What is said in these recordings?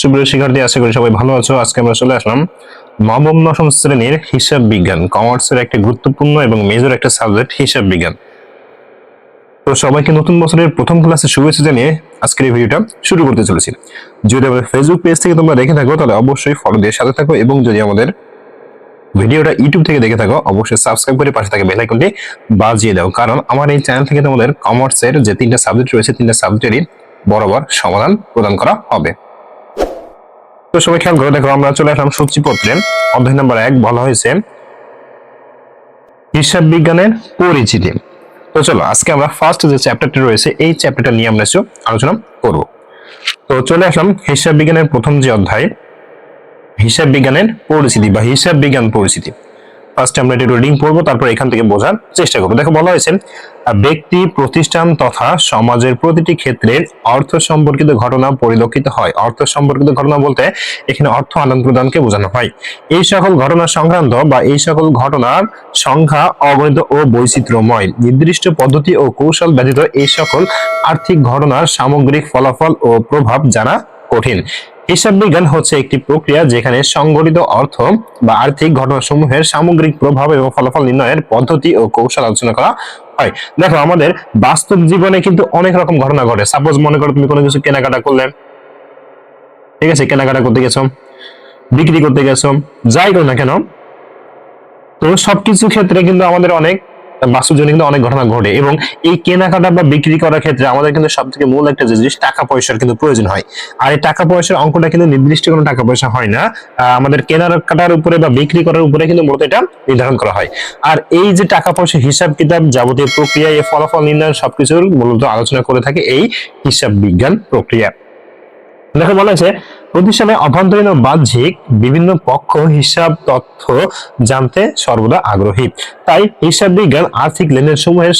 সুপ্রিয় শিক্ষার্থী, আশা করি সবাই ভালো আছো। আজকে আমরা চলে আসলাম নবম দশম শ্রেণির হিসাব বিজ্ঞান, কমার্সের একটা গুরুত্বপূর্ণ এবং মেজর একটা সাবজেক্ট, হিসাব বিজ্ঞান। তো সবাইকে নতুন বছরের প্রথম ক্লাসে শুভেচ্ছা জানিয়ে আজকের এই ভিডিওটা শুরু করতে চলেছি। যদি আমাদের ফেসবুক পেজ থেকে তোমরা দেখে থাকো, তাহলে অবশ্যই ফলো দিয়ে সাথে থাকো এবং যদি আমাদের ভিডিওটা ইউটিউব থেকে দেখে থাকো, অবশ্যই সাবস্ক্রাইব করে পাশে থাকা বেল আইকনটি বাজিয়ে দাও। কারণ আমার এই চ্যানেল থেকে তোমাদের কমার্সের যে তিনটা সাবজেক্ট রয়েছে, তিনটা সাবজেক্টেরই বরাবর সমাধান প্রদান করা হবে। তো সবাই খেয়াল করে দেখো, আমরা চলে আসলাম সূচিপত্রে অধ্যায় নম্বর এক, বলা হয়েছে হিসাব বিজ্ঞানের পরিচিতি। তো চলো, আজকে আমরা ফার্স্ট যে চ্যাপ্টারটি রয়েছে, এই চ্যাপ্টারটা নিয়ে আমরা আলোচনা করব। তো চলে আসলাম হিসাব বিজ্ঞানের প্রথম যে অধ্যায়, হিসাব বিজ্ঞানের পরিচিতি বা হিসাব বিজ্ঞান পরিচিতি। ফার্স্ট আমরা এটি রিডিং পড়ব, তারপর এখান থেকে বোঝার চেষ্টা করব। দেখো বলা হয়েছে ব্যক্তি, প্রতিষ্ঠান তথা সমাজের প্রতিটি ক্ষেত্রে অর্থ সম্পর্কিত ঘটনা পরিলক্ষিত হয়। অর্থ সম্পর্কিত ঘটনা বলতে এখানে অর্থ আদান প্রদানকে বোঝানো হয়। এই সকল ঘটনা সংক্রান্ত বা এই সকল ঘটনার সংখ্যা অগণিত ও বৈচিত্র্যময়। নির্দিষ্ট পদ্ধতি ও কৌশল ব্যতীত এই সকল আর্থিক ঘটনার সামগ্রিক ফলাফল ও প্রভাব জানা কঠিন। হিসাব বিজ্ঞান হচ্ছে একটি প্রক্রিয়া যেখানে সংগঠিত অর্থ বা আর্থিক ঘটনাসমূহের সামগ্রিক প্রভাব এবং ফলাফল নির্ণয়ের পদ্ধতি ও কৌশল আলোচনা করা হয়। দেখো, আমাদের বাস্তব জীবনে কিন্তু অনেক রকম ঘটনা ঘটে। সাপোজ মনে করো তুমি কোনো কিছু কেনাকাটা করলে। ঠিক আছে, কেনাকাটা করতে গেছো, বিক্রি করতে গেছো, যাই করো না কেন, তো সবকিছু ক্ষেত্রে কিন্তু আমাদের অনেক বাস্তব জীবনে কিন্তু অনেক ঘটনা ঘটে এবং এই কেনাকাটা বা বিক্রি করার ক্ষেত্রে আমাদের কিন্তু সব থেকে মূল একটা জিনিস, টাকা পয়সার কিন্তু প্রয়োজন হয়। আর এই টাকা পয়সার অঙ্কটা কিন্তু নির্দিষ্ট কোনো টাকা পয়সা হয় না। আমাদের কেনার কাটার উপরে বা বিক্রি করার উপরে কিন্তু মূলত এটা নির্ধারণ করা হয়। আর এই যে টাকা পয়সা, হিসাব কিতাব যাবতীয় প্রক্রিয়া, এই ফলাফল নির্ণয় সবকিছুর মূলত আলোচনা করে থাকে এই হিসাব বিজ্ঞান প্রক্রিয়া। দেখো বলা হয়েছে, প্রতিষ্ঠানে অভ্যন্তরীণ ও বাহ্যিক বিভিন্ন পক্ষ, হিসাব, তথ্য জানতে সর্বদা আগ্রহী। তাই হিসাব বিজ্ঞান, আর্থিক লেনদেন সমূহের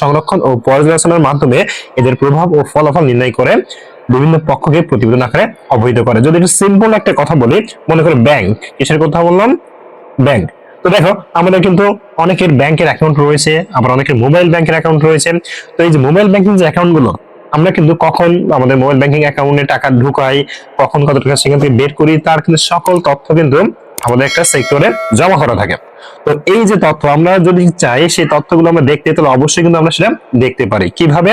সংরক্ষণ ও পর্যালোচনার মাধ্যমে এদের প্রভাব ও ফলাফল নির্ণয় করে বিভিন্ন পক্ষকে প্রতিবেদন আকারে অবহিত করে। যদি একটু সিম্পল একটা কথা বলি, মনে করো ব্যাংক কিসের কথা বললাম? ব্যাংক তো দেখো, আমাদের কিন্তু অনেকের ব্যাংকের অ্যাকাউন্ট রয়েছে, আবার অনেকের মোবাইল ব্যাংকের অ্যাকাউন্ট রয়েছে। তো এই যে মোবাইল ব্যাংকিং যে অ্যাকাউন্টগুলো আমরা কিন্তু কখন আমাদের মোবাইল ব্যাংকিং অ্যাকাউন্টে টাকা ঢুকাই, কখন কত টাকা সেখান থেকে বের করি, তার কিন্তু সকল তথ্য কিন্তু আমাদের একটা সেক্টরে জমা করা থাকে। তো এই যে তথ্য আমরা যদি চাই, সেই তথ্যগুলো আমরা দেখতে, তাহলে অবশ্যই কিন্তু আমরা সেটা দেখতে পারি। কীভাবে?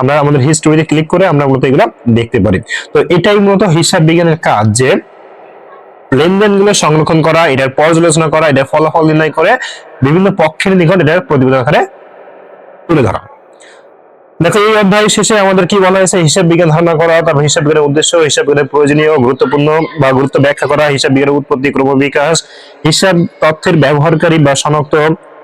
আমরা আমাদের হিস্টোরিতে ক্লিক করে আমরা মূলত এগুলো দেখতে পারি। তো এটাই মূলত হিসাব বিজ্ঞানের কাজ যে লেনদেনগুলো সংরক্ষণ করা, এটার পর্যালোচনা করা, এটার ফলাফল নির্ণয় করে বিভিন্ন পক্ষের নিকট এটার প্রতিবেদন আকারে তুলে ধরা। দেখো, এই অধ্যায় শেষে আমাদের কি বলা হয়েছে? হিসাব বিজ্ঞান ধারণা করা, তারপর হিসাব বিজ্ঞানের উদ্দেশ্য, হিসাব বিজ্ঞানের প্রয়োজনীয়, গুরুত্বপূর্ণ বা গুরুত্ব ব্যাখ্যা করা, হিসাব বিজ্ঞানের উৎপত্তি ক্রমবিকাশ হিসাব তথ্যের ব্যবহারকারী বা শনাক্ত,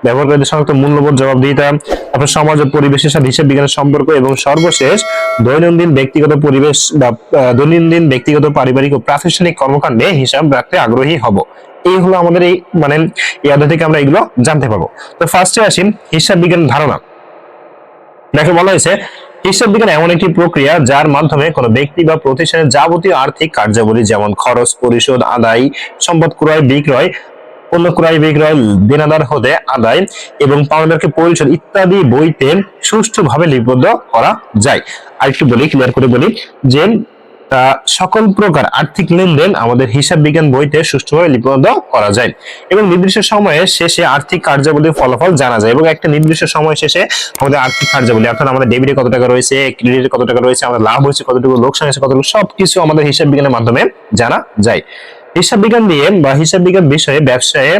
ব্যবহারকারীদের শনাক্ত মূল্যবোধ, জবাবদিহিতা, তারপর সমাজ ও পরিবেশের সাথে হিসাব বিজ্ঞানের সম্পর্ক এবং সর্বশেষ দৈনন্দিন ব্যক্তিগত পরিবেশ বা দৈনন্দিন ব্যক্তিগত, পারিবারিক ও প্রাতিষ্ঠানিক কর্মকাণ্ডে হিসাব রাখতে আগ্রহী হব। এই হলো আমাদের এই মানে এই অধ্যায় থেকে আমরা এগুলো জানতে পারব। তো ফার্স্টে আসি, হিসাব বিজ্ঞান ধারণা। দেখো বলা হয়েছে হিসাব বিজ্ঞান এমন একটি প্রক্রিয়া যার মাধ্যমে কোনো ব্যক্তি বা প্রতিষ্ঠানের যাবতীয় আর্থিক কার্যাবলী যেমন খরচ, পরিশোধ, আদায়, সম্পদ ক্রয়, বিক্রয়, পণ্য ক্রয়, বিক্রয়, দেনাদার হতে আদায় এবং পাওনাদারকে পরিশোধ ইত্যাদি বইতে সুষ্ঠুভাবে লিপিবদ্ধ করা যায়। আরেকটু বলি ক্লিয়ার করে বলি যে সকল প্রকার আর্থিক লেনদেন আমাদের হিসাব বিজ্ঞান বইতে সুষ্ঠুভাবে লিপিবদ্ধ করা যায় এবং নির্দিষ্ট সময়ে শেষে আর্থিক কার্যাবলীর ফলাফল জানা যায় এবং একটা নির্দিষ্ট সময় শেষে আমাদের আর্থিক কার্যাবলী, অর্থাৎ আমাদের ডেবিটে কত টাকা রয়েছে ক্রেডিটে কত টাকা রয়েছে, আমাদের লাভ হয়েছে কতটুকু, লোকসান হয়েছে কতটুকু, সবকিছু আমাদের হিসাব বিজ্ঞানের মাধ্যমে জানা যায়। হিসাব বিজ্ঞান দিয়ে বা হিসাব বিজ্ঞান বিষয়ে ব্যবসায়ে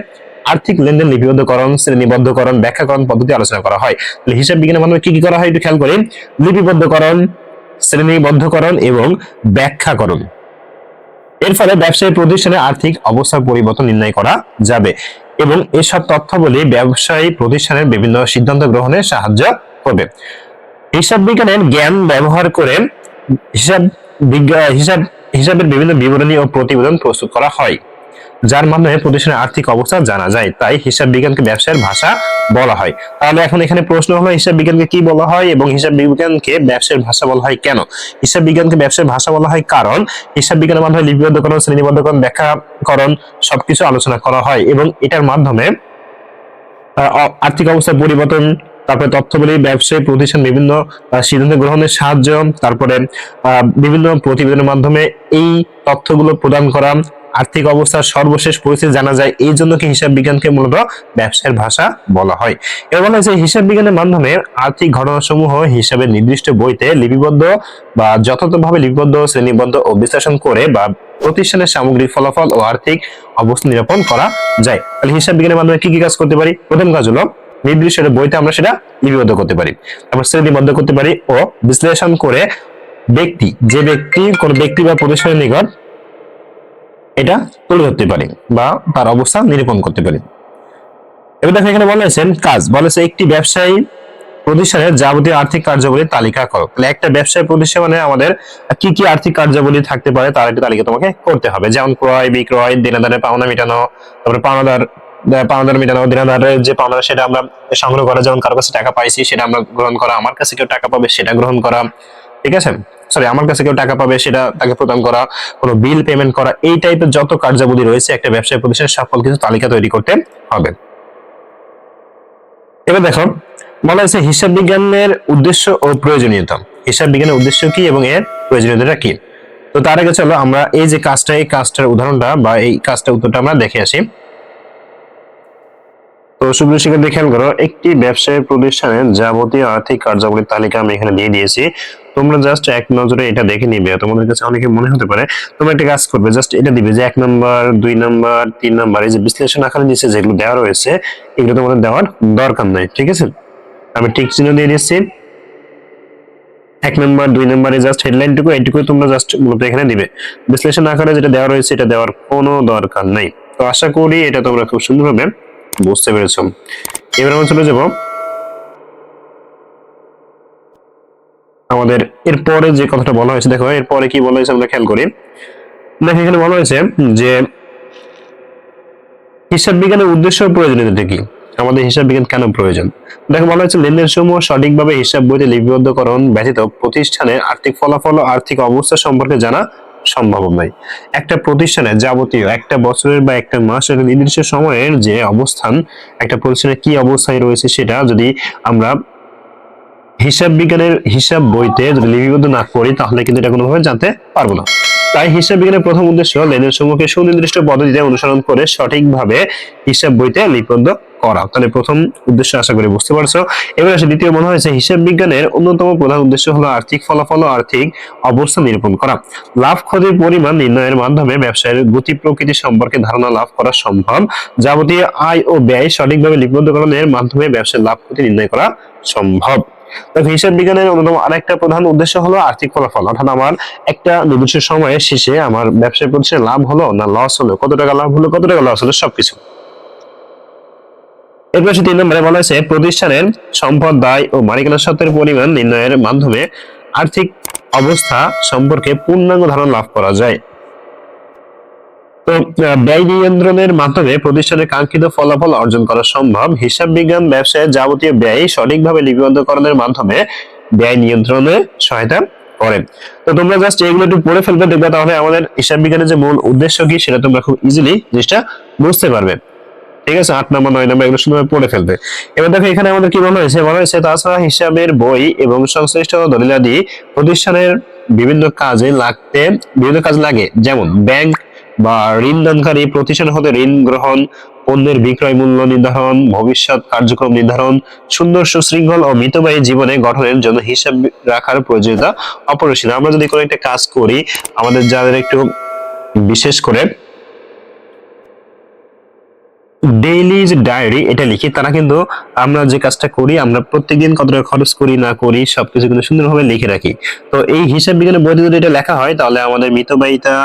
আর্থিক লেনদেন লিপিবদ্ধকরণ, শ্রেণীবদ্ধকরণ, ব্যাখ্যাকরণ পদ্ধতি আলোচনা করা হয়। তাহলে হিসাব বিজ্ঞানের মাধ্যমে কি কি করা হয় একটু খেয়াল করি। লিপিবদ্ধকরণ শ্রেণীবদ্ধকরণ এবং ব্যাখ্যাকরণ। এর ফলে ব্যবসায়ী প্রতিষ্ঠানের আর্থিক অবস্থার পরিবর্তন নির্ণয় করা যাবে এবং এসব তথ্যাবলী ব্যবসায়ী প্রতিষ্ঠানের বিভিন্ন সিদ্ধান্ত গ্রহণে সাহায্য করবে। হিসাব বিজ্ঞানের জ্ঞান ব্যবহার করে হিসাব বিজ্ঞান হিসাব হিসাবের বিভিন্ন বিবরণী ও প্রতিবেদন প্রস্তুত করা হয়। যার মাধ্যমে প্রতিষ্ঠানের আর্থিক অবস্থা জানা যায়। তাই হিসাব বিজ্ঞানকে ব্যবসায়ের ভাষা বলা হয়। তাহলে এখন এখানে প্রশ্ন হলো, হিসাব বিজ্ঞানকে কি বলা হয় এবং হিসাব বিজ্ঞানকে ব্যবসায়ের ভাষা বলা হয় কেন? হিসাব বিজ্ঞানকে ব্যবসায়ের ভাষা বলা হয় কারণ হিসাব বিজ্ঞানের মাধ্যমে লিপিবদ্ধকরণ, শ্রেণীবদ্ধকরণ, ব্যাখ্যাকরণ সবকিছু আলোচনা করা হয় এবং এটার মাধ্যমে আর্থিক অবস্থার পরিবর্তন, তারপরে তথ্যবলী, ব্যবসায়ী প্রতিষ্ঠান, বিভিন্ন সিদ্ধান্ত গ্রহণের সাহায্য, তারপরে বিভিন্ন প্রতিবেদনের মাধ্যমে এই তথ্যগুলো প্রদান করা আর্থিক অবস্থার সর্বশেষ পরিস্থিতি জানা যায়, এই জন্য কি হিসাব বিজ্ঞানকে মূলত ব্যবসায়ের ভাষা বলা হয়। এর বলা হয়েছে হিসাব বিজ্ঞানের মাধ্যমে আর্থিক ঘটনাসমূহ হিসাবের নির্দিষ্ট বইতে লিপিবদ্ধ বা যথাযথভাবে লিপিবদ্ধ, শ্রেণীবদ্ধ ও বিশ্লেষণ করে বা প্রতিষ্ঠানের সামগ্রিক ফলাফল ও আর্থিক অবস্থা নিরূপণ করা যায়। তাহলে হিসাব বিজ্ঞানের মাধ্যমে কি কি কাজ করতে পারি? প্রথম কাজ হলো, নির্দিষ্ট বইতে আমরা সেটা লিপিবদ্ধ করতে পারি। তারপর শ্রেণীবদ্ধ করতে পারি ও বিশ্লেষণ করে ব্যক্তি, যে ব্যক্তি কোন ব্যক্তি বা প্রতিষ্ঠানের নিকট এটা তুলে ধরতে পারি বা তার অবস্থা নিরূপণ করতে পারি। এবার দেখো এখানে বলা হয়েছে কাজ। বলা হয়েছে একটি ব্যবসায়ী প্রতিষ্ঠানের যাবতীয় আর্থিক কার্যাবলীর তালিকা করো। তাহলে একটা ব্যবসায় প্রতিষ্ঠান মানে আমাদের কি কি আর্থিক কার্যাবলী থাকতে পারে তার একটা তালিকা তোমাকে করতে হবে। যেমন ক্রয়, বিক্রয়, দেনাদারের পাওনা মেটানো, তারপরে পাওনাদার পাওনাদার মেটানো, দিনাদারের যে পাওনা সেটা আমরা সংগ্রহ করা, যেমন কারও কাছে টাকা পাইছি সেটা আমরা গ্রহণ করা, আমার কাছে কেউ টাকা পাবে সেটা গ্রহণ করা। ঠিক আছে? সরি আমার কাছে কেউ টাকা পাবে সেটা তাকে প্রদান করা, কোনো বিল পেমেন্ট করা, এই টাইপের যত কার্যাবলী রয়েছে একটা ব্যবসায় প্রতিষ্ঠানের সফল কিছু তালিকা তৈরি করতে হবে। এবার দেখো, বলা হয়েছে হিসাব বিজ্ঞানের উদ্দেশ্য ও প্রয়োজনীয়তা। হিসাব বিজ্ঞানের উদ্দেশ্য কি এবং এর প্রয়োজনীয়তাটা কি? তো তার আগে চলো আমরা এই যে কাজটা, এই কাজটার উদাহরণটা বা এই কাজটা উত্তরটা আমরা দেখে আসি। তো সুপ্রিয় শিক্ষার্থী খেয়াল করো, একটি ব্যবসায়ী প্রতিষ্ঠানের যাবতীয় আর্থিক কার্যাবলীর তালিকা আমি এখানে দিয়ে দিয়েছি। তোমরা জাস্ট এক নজরে এটা দেখে নিবে। তোমাদের কাছে অনেকে মনে হতে পারে, তোমরা একটা কাজ করবে জাস্ট এটা দিবে যে এক নম্বর, দুই নম্বর, তিন নম্বর, এই যে বিশ্লেষণ আকারে নিচে যেগুলো দেওয়া রয়েছে, এগুলো তোমাদের দেওয়ার দরকার নাই, ঠিক আছে? আমি টিক চিহ্ন দিয়ে দিচ্ছি। এক নম্বর, দুই নম্বরে জাস্ট হেডলাইনটুকু এইটুকু তোমরা জাস্ট মূলত এখানে দিবে। বিশ্লেষণ আকারে যেটা দেওয়া রয়েছে, এটা দেওয়ার কোনো দরকার নাই। তো আশা করি এটা তোমরা খুব সুন্দরভাবে বুঝতে পেরেছ। এবার আমরা চলে যাব আমাদের এরপরে যে কথাটা বলা হয়েছে, দেখো, এরপরে কি বলা হয়েছে আমরা খেয়াল করি। দেখো, এখানে বলা হয়েছে যে হিসাব বিজ্ঞানের উদ্দেশ্য প্রয়োজনীয়তা কি? আমাদের হিসাব বিজ্ঞান কেন প্রয়োজন? দেখো, বলা হয়েছে লেনদেন সমূহ সঠিকভাবে হিসাব বইতে লিপিবদ্ধকরণ ব্যতীত প্রতিষ্ঠানের আর্থিক ফলাফল ও আর্থিক অবস্থা সম্পর্কে জানা সম্ভব নয়। একটা প্রতিষ্ঠানে যাবতীয় একটা বছরের বা একটা মাসের নির্দিষ্ট সময়ের যে অবস্থান, একটা প্রতিষ্ঠানের কি অবস্থায় রয়েছে সেটা যদি আমরা হিসাব বিজ্ঞানের হিসাব বইতে যদি লিপিবদ্ধ না করি, তাহলে কিন্তু এটা কোনোভাবে জানতে পারব না। তাই হিসাব বিজ্ঞানের প্রথম উদ্দেশ্য লেনদেন সমূহকে সুনির্দিষ্ট পদ্ধতিতে অনুসরণ করে সঠিকভাবে হিসাব বইতে লিপিবদ্ধ করা। তাহলে প্রথম উদ্দেশ্য আশা করি বুঝতে পারছ। এবার আসে দ্বিতীয় মনে হয়েছে, হিসাব বিজ্ঞানের অন্যতম প্রধান উদ্দেশ্য হলো আর্থিক ফলাফল ও আর্থিক অবস্থা নিরূপণ করা। লাভ ক্ষতির পরিমাণ নির্ণয়ের মাধ্যমে ব্যবসায়ের গতি প্রকৃতি সম্পর্কে ধারণা লাভ করা সম্ভব। যাবতীয় আয় ও ব্যয় সঠিকভাবে লিপিবদ্ধকরণের মাধ্যমে ব্যবসার লাভ ক্ষতি নির্ণয় করা সম্ভব। দেখো হিসাব বিজ্ঞানের অন্যতম আরেকটা প্রধান উদ্দেশ্য হলো আর্থিক ফলাফল। অর্থাৎ আমার একটা নির্দিষ্ট সময়ের শেষে আমার ব্যবসায় প্রতিষ্ঠানে লাভ হলো না লস হলো? কত টাকা লাভ হলো, কত টাকা লস হলো, সবকিছু। এরপর তিন নম্বরে বলা হয়েছে, প্রতিষ্ঠানের সম্পদ, দায় ও মালিকানা পরিমাণ নির্ণয়ের মাধ্যমে আর্থিক অবস্থা সম্পর্কে পূর্ণাঙ্গ ধারণা লাভ করা যায়। তো ব্যয় নিয়ন্ত্রণের মাধ্যমে প্রতিষ্ঠানের কাঙ্ক্ষিত ফলাফল অর্জন করা সম্ভব। হিসাব বিজ্ঞান, ব্যবসায় যাবতীয় ব্যয় সঠিকভাবে লিপিবদ্ধকরণের মাধ্যমে ব্যয় নিয়ন্ত্রণে সহায়তা করে। তো, তোমরা জাস্ট এগুলো একটু পড়ে ফেলবে, দেখবে তাহলে আমাদের হিসাব বিজ্ঞানের যে মূল উদ্দেশ্য কি, সেটা তোমরা খুব ইজিলি জিনিসটা বুঝতে পারবে। ঠিক আছে? আট নম্বর, নয় নম্বর এগুলো সুন্দরভাবে পড়ে ফেলবে। এবার দেখো, এখানে আমাদের কি বলা হয়েছে? বলা হয়েছে, তাছাড়া হিসাবের বই এবং সংশ্লিষ্ট দলিলাদি প্রতিষ্ঠানের বিভিন্ন কাজে লাগতে, বিভিন্ন কাজে লাগে। যেমন, ব্যাংক বা ঋণ দানকারী প্রতিষ্ঠান হতে ঋণ গ্রহণ, পণ্যের বিক্রয় মূল্য নির্ধারণ, ভবিষ্যৎ কার্যক্রম নির্ধারণ, সুন্দর সুশৃঙ্খল ও মিতব্যয়ী জীবনে গঠনের জন্য হিসাব রাখার প্রয়োজনীয়তা অপরিসীম। আমরা যদি কোনো একটা কাজ করি, আমাদের যাদের একটু বিশেষ করে ডেইলি যে ডায়েরি, এটা লিখি, তারা কিন্তু আমরা যে কাজটা করি, আমরা প্রত্যেকদিন কত টাকা খরচ করি, না করি, সবকিছু কিন্তু সুন্দরভাবে লিখে রাখি। তো এই হিসাব বিজ্ঞানের বইতে যদি এটা লেখা হয়, তাহলে আমাদের মিতব্যয়িতা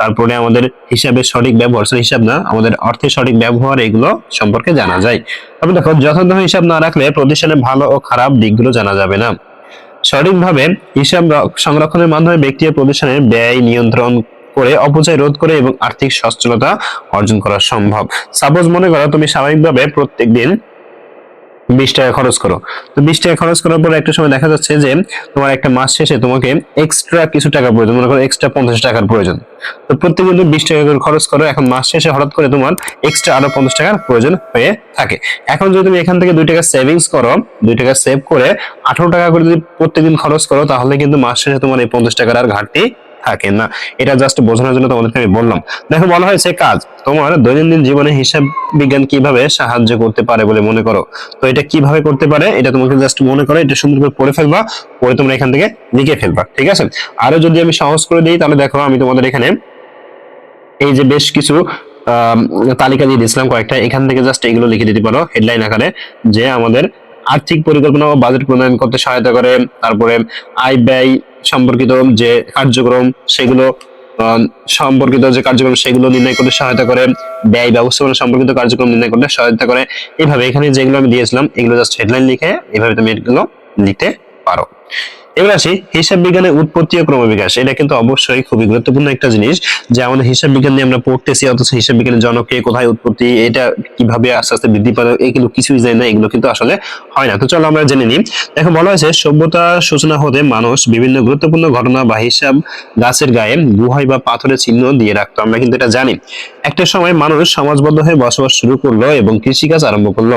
তারপরে আমাদের হিসাবের সঠিক ব্যবহার হিসাব না, আমাদের অর্থের সঠিক ব্যবহার এগুলো সম্পর্কে জানা যায়। তবে দেখো, যথাযথ হিসাব না রাখলে প্রতিষ্ঠানের ভালো ও খারাপ দিকগুলো জানা যাবে না। সঠিকভাবে হিসাব সংরক্ষণের মাধ্যমে ব্যক্তি ও প্রতিষ্ঠানের ব্যয় নিয়ন্ত্রণ করে, অপচয় রোধ করে এবং আর্থিক সচ্ছলতা অর্জন করা সম্ভব। সাপোজ মনে করো, তুমি স্বাভাবিকভাবে প্রত্যেকদিন বিশ টাকা খরচ করো। তো বিশ টাকা খরচ করার পর একটা সময় দেখা যাচ্ছে যে তোমার একটা মাস শেষে তোমাকে এক্সট্রা কিছু টাকা প্রয়োজন, মনে করো এক্সট্রা পঞ্চাশ টাকার প্রয়োজন। তো প্রত্যেকদিন তুমি বিশ টাকা করে খরচ করো, এখন মাস শেষে হঠাৎ করে তোমার এক্সট্রা আরও পঞ্চাশ টাকার প্রয়োজন হয়ে থাকে। এখন যদি তুমি এখান থেকে দুই টাকা সেভিংস করো, দুই টাকা সেভ করে আঠারো টাকা করে যদি প্রত্যেকদিন খরচ করো, তাহলে কিন্তু মাস শেষে তোমার এই পঞ্চাশ টাকার আর ঘাটতি থাকে না। এটা জাস্ট বোঝানোর জন্য তোমাদেরকে আমি বললাম। দেখো, বলা হয়েছে কাজ তোমার দৈনন্দিন জীবনে হিসাব বিজ্ঞান কীভাবে সাহায্য করতে পারে বলে মনে করো। তো এটা কীভাবে করতে পারে, এটা তোমাকে জাস্ট মনে করো, এটা সুন্দর করে পড়ে ফেলবা, পরে তোমরা এখান থেকে লিখে ফেলবা, ঠিক আছে? আরও যদি আমি সহজ করে দিই, তাহলে দেখো, আমি তোমাদের এখানে এই যে বেশ কিছু তালিকা দিয়ে দিয়েছিলাম কয়েকটা। এখান থেকে জাস্ট এগুলো লিখে দিতে পারো হেডলাইন আকারে, যে আমাদের আর্থিক পরিকল্পনা ও বাজেট প্রণয়ন করতে সহায়তা করে। তারপরে আয় ব্যয় সম্পর্কিত যে কার্যক্রম, সেগুলো সম্পর্কিত যে কার্যক্রম, সেগুলো নির্ণয় করতে সহায়তা করে। ব্যয় ব্যবস্থাপনা সম্পর্কিত কার্যক্রম নির্ণয় করতে সহায়তা করে। এভাবে এখানে যেগুলো আমি দিয়েছিলাম, এগুলো জাস্ট হেডলাইন লিখে এভাবে তুমি এগুলো লিখতে পারো। এবার আসি হিসাব বিজ্ঞানের উৎপত্তি ও ক্রমবিকাশ। এটা কিন্তু অবশ্যই খুবই গুরুত্বপূর্ণ একটা জিনিস যে আমাদের হিসাব বিজ্ঞান নিয়ে আমরা পড়তেছি, অথচ হিসাব বিজ্ঞানের জনকে কোথায় উৎপত্তি, এটা কীভাবে আস্তে আস্তে বৃদ্ধি পাবে এগুলো কিছুই জানি না, এগুলো কিন্তু আসলে হয় না। তো চলো আমরা জেনে নিই। দেখো, বলা হয়েছে সভ্যতার সূচনা হতে মানুষ বিভিন্ন গুরুত্বপূর্ণ ঘটনা বা হিসাব গাছের গায়ে গুহায় বা পাথরের চিহ্ন দিয়ে রাখতো। আমরা কিন্তু এটা জানি। একটা সময় মানুষ সমাজবদ্ধ হয়ে বসবাস শুরু করল এবং কৃষিকাজ আরম্ভ করল।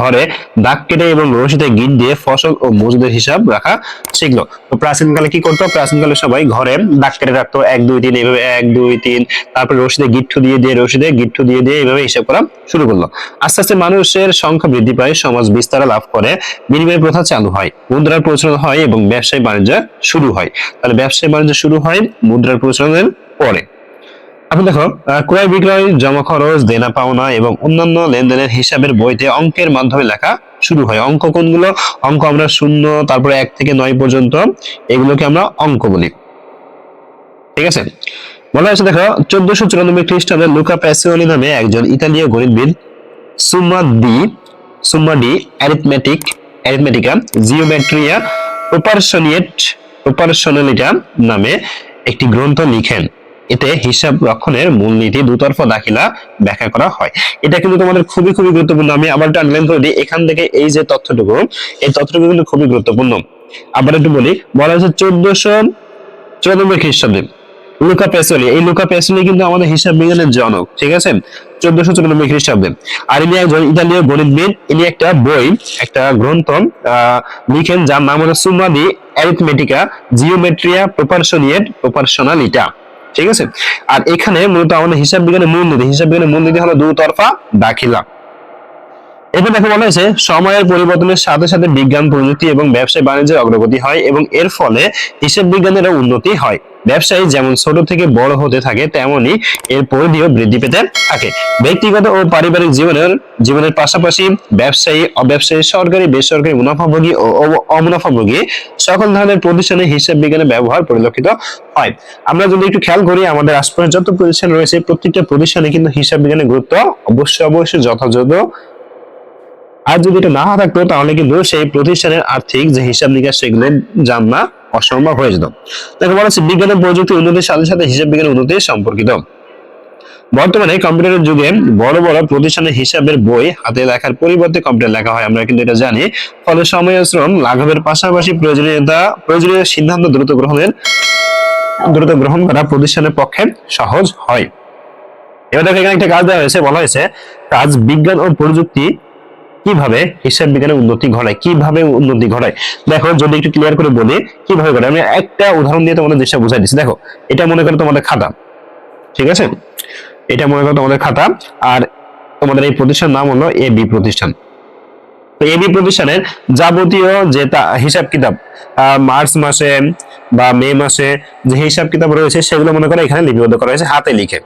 ঘরে দাগ কেটে এবং রশিদে গিট দিয়ে ফসল ও মজুদের হিসাব রাখা শিখলো। তো প্রাচীনকালে কি করতো? প্রাচীনকালে সবাই ঘরে দাগ কেটে রাখতো। এক, দুই, তিন এভাবে এক, দুই, তিন, তারপরে রশিদে গিট্টু দিয়ে দিয়ে রশিদে গিট্টু দিয়ে দিয়ে এভাবে হিসাব করা শুরু করল। আস্তে আস্তে মানুষের সংখ্যা বৃদ্ধি পায়, সমাজ বিস্তার লাভ করে। বিনিময় প্রথা চালু হয়, মুদ্রার প্রচলন হয় এবং ব্যবসায়ী বাণিজ্য শুরু হয়। তাহলে ব্যবসায়ী বাণিজ্য শুরু হয় মুদ্রার প্রচলনের পরে। এখন দেখো ক্রয় বিক্রয়, জমা খরচ, দেনা পাওনা এবং অন্যান্য লেনদেনের হিসাবের বইতে অঙ্কের মাধ্যমে লেখা শুরু হয়। অঙ্ক কোনগুলো? অঙ্ক আমরা শূন্য, তারপরে এক থেকে নয় পর্যন্ত এগুলোকে আমরা অঙ্ক বলি। ঠিক আছে? বলা হয়েছে দেখো, চোদ্দশো চুরানব্বই খ্রিস্টাব্দে লুকা প্যাসিওলি নামে একজন ইতালীয় গণিতবিদ, Summa de Summa di arithmetic Arithmetica Geometria proportionate Proportionalita নামে একটি গ্রন্থ লিখেন। এতে হিসাব রক্ষণের মূলনীতি দুতরফা দাখিলা ব্যাখ্যা করা হয়। এটা কিন্তু তোমাদের খুবই খুবই গুরুত্বপূর্ণ। আমি আবার একটু আনলাইন করে দিই। এখান থেকে এই যে তথ্যটুকু, এই তথ্যটুকু কিন্তু খুবই গুরুত্বপূর্ণ। আবার একটু বলি, বলা হয়েছে চোদ্দশো চুরানব্বই খ্রিস্টাব্দে লুকা পেসলি। এই লুকা পেসলি কিন্তু আমাদের হিসাব বিজ্ঞানের জনক, ঠিক আছে? চোদ্দশো চুরানব্বই খ্রিস্টাব্দে। আর ইনি একজন ইতালীয় গণিতবিদ ইনি একটা বই, একটা গ্রন্থ লিখেন যার নাম হলো সুমাদি অ্যারিথমেটিকা জিওমেট্রিয়া প্রপারশনিয়েট প্রপারশনালিটা ঠিক আছে? আর এখানে মূলত আমাদের হিসাব বিজ্ঞানের মূলনীতি হিসাব বিজ্ঞানের মূলনীতি হলো দুতরফা দাখিলা। এরপর দেখো বলা হয়েছে, সময়ের পরিবর্তনের সাথে সাথে বিজ্ঞান, প্রযুক্তি এবং ব্যবসায় বাণিজ্যের অগ্রগতি হয় এবং এর ফলে হিসাব বিজ্ঞানেরও উন্নতি হয়। ব্যবসায়ী যেমন ছোট থেকে বড় হতে থাকে, তেমনি এর পরিধিও বৃদ্ধি পেতে থাকে। ব্যক্তিগত ও পারিবারিক জীবনের জীবনের পাশাপাশি ব্যবসায়ী, অব্যবসায়ী, সরকারি, বেসরকারি, মুনাফাভোগী ও অমুনাফাভোগী সকল ধরনের প্রতিষ্ঠানে হিসাব বিজ্ঞানের ব্যবহার পরিলক্ষিত হয়। আমরা যদি একটু খেয়াল করি, আমাদের আশপাশে যত প্রতিষ্ঠান রয়েছে, প্রত্যেকটা প্রতিষ্ঠানে কিন্তু হিসাব বিজ্ঞানের গুরুত্ব অবশ্যই অবশ্যই যথাযথ। আর যদি এটা না থাকতো, তাহলে কিন্তু সেই প্রতিষ্ঠানের আর্থিক যে হিসাব নিকাশ, সেগুলো জানা অসম্ভব হয়ে যেত। দেখো বলা হচ্ছে বিজ্ঞান প্রযুক্তি উন্নতির সাথে সাথে হিসাব বিজ্ঞান উন্নতি সম্পর্কিত। বর্তমানে কম্পিউটারের যুগে বড় বড় প্রতিষ্ঠানের হিসাবের বই হাতে লেখার পরিবর্তে কম্পিউটার লেখা হয়, আমরা কিন্তু এটা জানি। ফলে সময় শ্রম লাঘবের পাশাপাশি প্রয়োজনীয়তা, প্রয়োজনীয় সিদ্ধান্ত দ্রুত গ্রহণের, দ্রুত গ্রহণ করা প্রতিষ্ঠানের পক্ষে সহজ হয়। এবার দেখো এখানে একটা কাজ দেওয়া হয়েছে, বলা হয়েছে কাজ বিজ্ঞান ও প্রযুক্তি কীভাবে হিসাব বিজ্ঞানের উন্নতি ঘটায়? কীভাবে উন্নতি ঘটায়? দেখো, যদি একটু ক্লিয়ার করে বলি, কীভাবে ঘটায়? আমি একটা উদাহরণ দিয়ে তোমাদের জিনিসটা বুঝাই দিচ্ছি। দেখো, এটা মনে করো তোমাদের খাতা, ঠিক আছে? এটা মনে করো তোমাদের খাতা, আর তোমাদের এই প্রতিষ্ঠান নাম হলো এ বি প্রতিষ্ঠান। তো এবি প্রতিষ্ঠানের যাবতীয় যে হিসাব কিতাব মার্চ মাসে বা মে মাসে যে হিসাব কিতাব রয়েছে, সেগুলো মনে করো এখানে লিপিবদ্ধ করা হয়েছে, হাতে লিখে।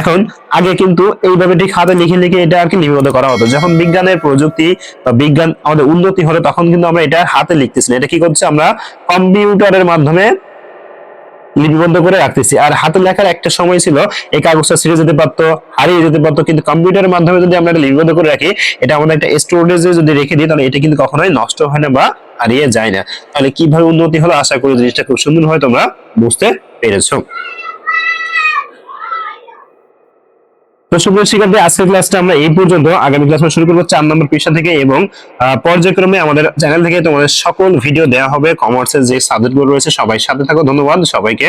এখন আগে কিন্তু এইভাবে ঠিক হাতে লিখে লিখে এটা আর কি লিপিবদ্ধ করা হতো। যখন বিজ্ঞানের প্রযুক্তি বা বিজ্ঞান আমাদের উন্নতি হলো, তখন কিন্তু আমরা এটা হাতে লিখতেছি এটা কি করছে আমরা কম্পিউটারের মাধ্যমে লিপিবদ্ধ করে রাখতেছি। আর হাতে লেখার একটা সময় ছিল, এই কাগজটা ছিঁড়ে যেতে পারতো, হারিয়ে যেতে পারতো, কিন্তু কম্পিউটারের মাধ্যমে যদি আমরা এটা লিপিবদ্ধ করে রাখি, এটা আমাদের একটা স্টোরেজে যদি রেখে দিই, তাহলে এটা কিন্তু কখনোই নষ্ট হয় না বা হারিয়ে যায় না। তাহলে কীভাবে উন্নতি হলো, আশা করি জিনিসটা খুব সুন্দর হয় তোমরা বুঝতে পেরেছ। সুপ্রিয় শিক্ষার্থী আমরা এই পর্যন্ত। আগামী ক্লাস শুরু নম্বর থেকে এবং পর্যায়ক্রমে আমাদের চ্যানেল থেকে তোমাদের সকল ভিডিও দেওয়া হবে। কমার্সের যে রয়েছে, সবাই সাথে থাকো। ধন্যবাদ সবাইকে।